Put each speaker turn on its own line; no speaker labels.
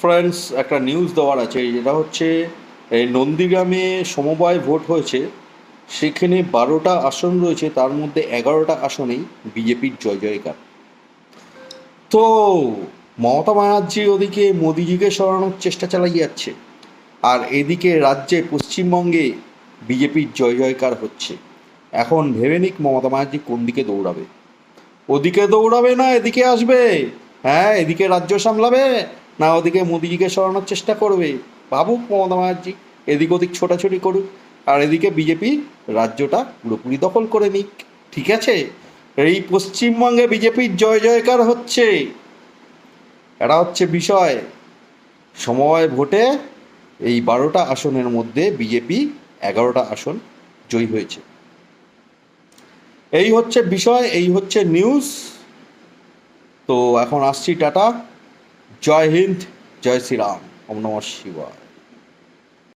Friends একটা news দেওয়ার আছে যেটা হচ্ছে, এই নন্দীগ্রামে সমবায় ভোট হয়েছে, সেখানে বারোটা আসন রয়েছে, তার মধ্যে এগারোটা আসনেই বিজেপির জয় জয়কার। তো মমতা ব্যানার্জি ওদিকে মোদিজিকে সরানোর চেষ্টা চালিয়ে যাচ্ছে, আর এদিকে রাজ্যে পশ্চিমবঙ্গে বিজেপির জয় জয়কার হচ্ছে। এখন ভেবে নিক মমতা ব্যানার্জি কোন দিকে দৌড়াবে। ওদিকে দৌড়াবে না, এদিকে আসবে। হ্যাঁ এদিকে রাজ্য সামলাবে। না, ওদিকে মোদিজিকে সরানোর চেষ্টা করবে। ভাবুক মমতা ব্যানার্জি, এদিক ওদিক ছোটাছুটি করুক, আর এদিকে বিজেপি রাজ্যটা পুরোপুরি দখল করে নিক। ঠিক আছে? এই পশ্চিমবঙ্গে বিজেপির জয় জয়কার হচ্ছে। এটা হচ্ছে বিষয়। সময় ভোটে এই বারোটা আসনের মধ্যে বিজেপি এগারোটা আসন জয়ী হয়েছে। এই হচ্ছে বিষয়, এই হচ্ছে নিউজ তো এখন আসছি টাটা। জয় হিন্দ জয় শ্রীরাম ওম নমঃ শিবায়।